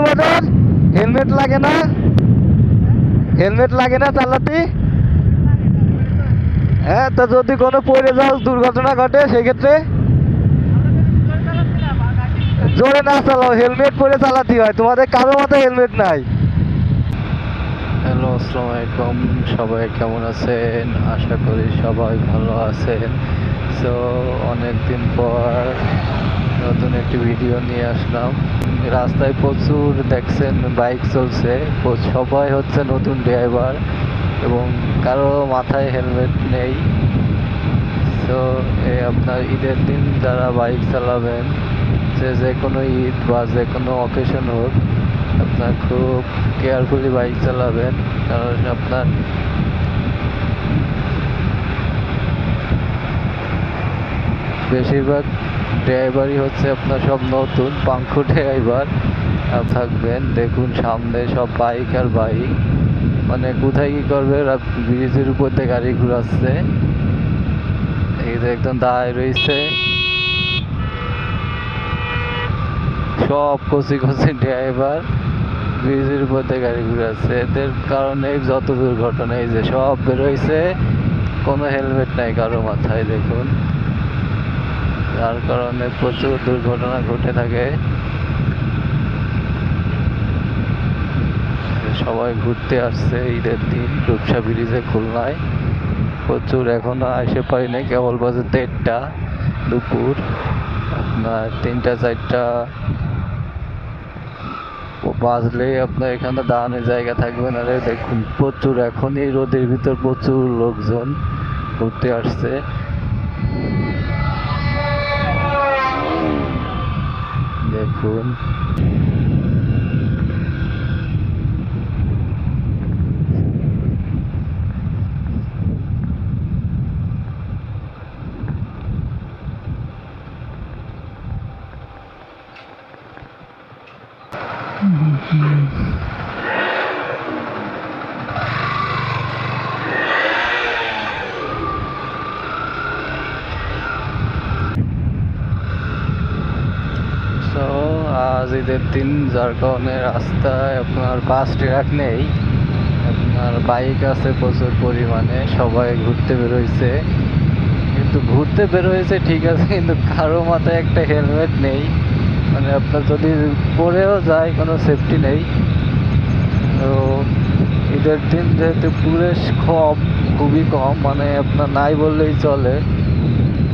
তোমাদের হেলমেট লাগে না। হেলমেট লাগে না চালাতে? হ্যাঁ তো যদি কোনো পড়ে যাও, দুর্ঘটনা ঘটে, সেক্ষেত্রে? জোরে না চালাও, হেলমেট পরে চালাতে হয়। তোমাদের কারও মতো হেলমেট নাই। হ্যালো, আসসালামু আলাইকুম। সবাই কেমন আছেন? আশা করি সবাই ভালো আছেন। সো অনেক দিন পর নতুন একটি ভিডিও নিয়ে আসলাম। রাস্তায় প্রচুর দেখছেন বাইক চলছে। সবাই হচ্ছে নতুন ড্রাইভার এবং কারও মাথায় হেলমেট নেই। তো এই আপনার ঈদের দিন যারা বাইক চালাবেন, যে যে কোনো ঈদ বা যে কোনো অকেশন হোক আপনার খুব কেয়ারফুলি বাইক চালাবেন, কারণ আপনার বেশিরভাগ ড্রাইভারই হচ্ছে আপনার সব নতুন, পাঙ্খু ড্রাইভার থাকবেন। দেখুন সামনে সব বাইক আর বাইক মানে কোথায় কি করবে? ব্রিজের উপর দিয়ে গাড়ি ঘুরাচ্ছে। এই যে একদম দাঁড়ায় রয়েছে। সব কচি কচি ড্রাইভার ব্রিজের উপর দিয়ে গাড়ি ঘুরাচ্ছে এদের কারণে যত দুর্ঘটনা, এই যে সব বেরোইছে, কোনো হেলমেট নাই কারও মাথায়, দেখুন। যার কারণে প্রচুর দুর্ঘটনা ঘটে থাকে। সবাই ঘুরতে আসছে ঈদের দিন, রূপসা ব্রিজে, খুলনায়। প্রচুর, এখনও আসে পারি নাই কেবল বাজে দেড়টা দুপুর। আপনার তিনটা, চারটা বাজলেই আপনার এখানে দাঁড়ানোর জায়গা থাকবে না রে। দেখুন, প্রচুর, এখন এই রোদের ভিতর প্রচুর লোকজন ঘুরতে আসছে। দেখুন। আজ ঈদের দিন, যার কারণে রাস্তায় আপনার বাস ট্রাক নেই। আপনার বাইক আছে প্রচুর পরিমাণে, সবাই ঘুরতে বেরোইছে। কিন্তু ঘুরতে বেরোয়েছে ঠিক আছে, কিন্তু কারও মাথায় একটা হেলমেট নেই। মানে আপনার যদি পড়েও যায়, কোনো সেফটি নেই। তো ঈদের দিন যেহেতু পুলিশ কম, খুবই কম মানে আপনার নাই বললেই চলে।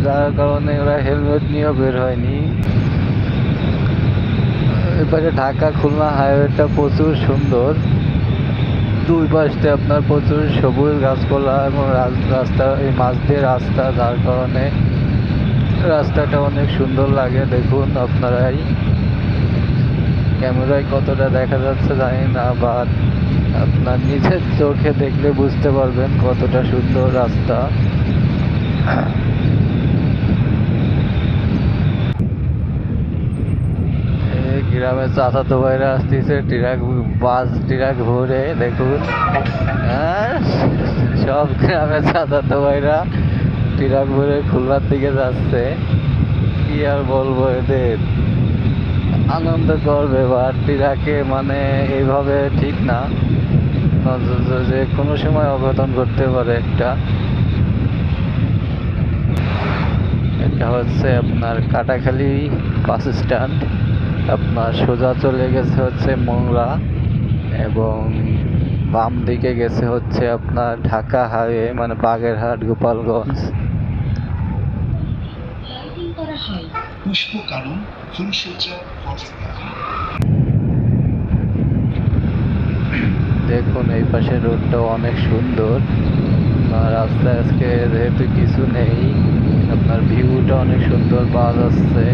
যার কারণে ওরা হেলমেট নিয়েও বের হয়নি। এবারে ঢাকা খুলনা হাইওয়েটা প্রচুর সুন্দর। দুই পাশে আপনার প্রচুর সবুজ গাছপালা এবং রাস্তা, এই মাছ দিয়ে রাস্তা, যার কারণে রাস্তাটা অনেক সুন্দর লাগে, দেখুন আপনারাই ক্যামেরায় কতটা দেখা যাচ্ছে জানি না বা আপনার নিজের চোখে দেখলে বুঝতে পারবেন কতটা সুন্দর রাস্তা। গ্রামের চাচাতো ভাইরা আসতেছে, ট্রাক, বাস, ট্রাক ভরে, দেখুন। হ্যাঁ সব গ্রামের চাচাতো ভাইরা। ট্রাক ভরে খুলনার দিকে যাচ্ছে। কি আর বলব এদের? আনন্দ করবে বা ট্রাকে মানে এইভাবে ঠিক না। যে কোনো সময় অঘটন করতে পারে একটা। এটা হচ্ছে আপনার কাটাখালি বাস স্ট্যান্ড। আপনার সোজা চলে গেছে হচ্ছে মোংলা এবং বাম দিকে গেছে হচ্ছে আপনার ঢাকা হাইওয়ে মানে বাগেরহাট, গোপালগঞ্জ লাইটিং করা হয় পুষ্পকানন ফুলসজ্জা দেখুন, এই পাশে রোডটা অনেক সুন্দর। আর রাস্তায় আজকে যেহেতু কিছু নেই, আপনার ভিউটা অনেক সুন্দর পাওয়া যাচ্ছে।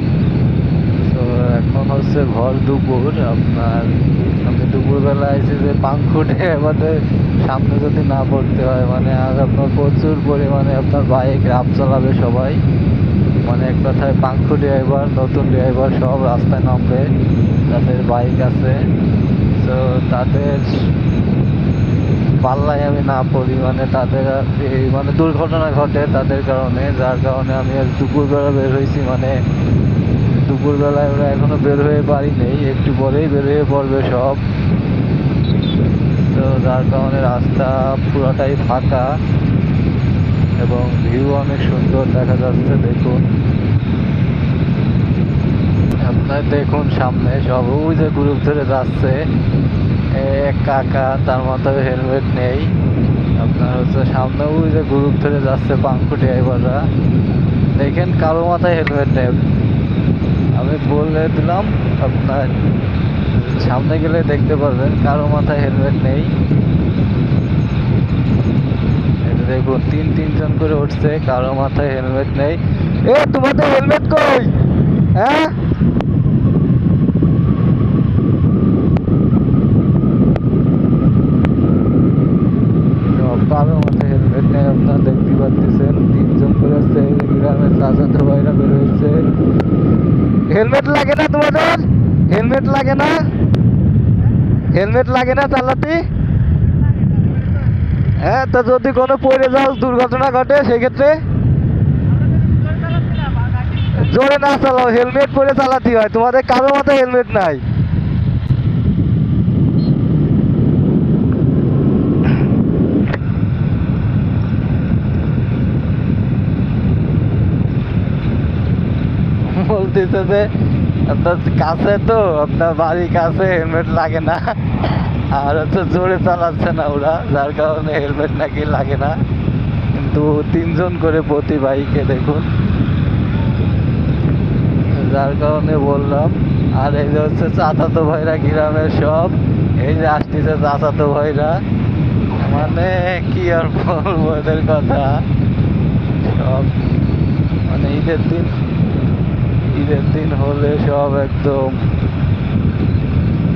তো এখন হচ্ছে ভর দুপুর, আপনার আমি দুপুরবেলা এসে যে পাঙ্কুটে আমাদের সামনে যদি না পড়তে হয় মানে আজ আপনার প্রচুর পরিমাণে আপনার বাইক রাপ চালাবে সবাই। মানে এক কথায় পাঙ্কু ড্রাইভার নতুন ড্রাইভার সব রাস্তায় নামবে। যাদের বাইক আছে। তো তাদের পাল্লায় আমি না পড়ি মানে তাদের এই মানে দুর্ঘটনা ঘটে তাদের কারণে। যার কারণে আমি আজ দুপুরবেলা বের হয়েছি মানে দুপুরবেলায় ওরা এখনও বের হয়ে পারি নেই। একটু পরেই বের হয়ে পড়বে সব। তো যার কারণে রাস্তা পুরোটাই ফাঁকা। এবং ভিউ অনেক সুন্দর দেখা যাচ্ছে, দেখুন। আপনার দেখুন সামনে সব, ওই যে গ্রুপ ধরে যাচ্ছে। এক কাকা, তার মাথায় হেলমেট নেই। আপনার হচ্ছে সামনে ওই যে গ্রুপ ধরে যাচ্ছে পাঙ্কুটি এবাররা দেখেন কারও মাথায় হেলমেট নেই। আমি বলে দিলাম, আপনার সামনে গেলে দেখতে পারবেন, কারও মাথায় হেলমেট নেই। দেখুন, তিন তিনজন করে উঠছে, কারও মাথায় হেলমেট নেই। এ, তোমাদের হেলমেট কই? হ্যাঁ? মাথায় হেলমেট নেই, আপনারা দেখতে পাচ্ছেন, তিনজন করে আসছে গ্রামের চাচাতো ভাইরা হেলমেট লাগে না তোমাদের? হেলমেট লাগে না? হেলমেট লাগে না চালাতে? হ্যাঁ তা যদি কোনো পড়ে যাও দুর্ঘটনা ঘটে, সেক্ষেত্রে? জোরে না চালাও, হেলমেট পরে চালাতে হয়। তোমাদের কারও হেলমেট নাই। বলতেছে যে, আপনার কাছে তো, আপনার বাড়ির কাছে হেলমেট লাগে না। আর হচ্ছে জোরে চালাচ্ছে না ওরা, যার কারণে হেলমেট নাকি লাগে না। কিন্তু তিনজন করে প্রতি বাইকে দেখুন। যার কারণে বললাম, আর এই যে হচ্ছে চাচাতো ভাইরা গ্রামের সব, এই যে আসতেছে চাচাতো ভাইরা। মানে কি আর বলব এদের কথা? সব মানে ঈদের দিন ঈদের দিন হলে সব একদম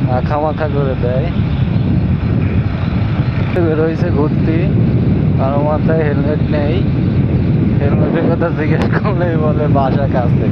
মাখা মাখা করে দেয়। বেরোইছে ঘুরতে কারও মাথায় হেলমেট নেই। হেলমেটের কথা জিজ্ঞেস করলেই বলে বাসা কাছে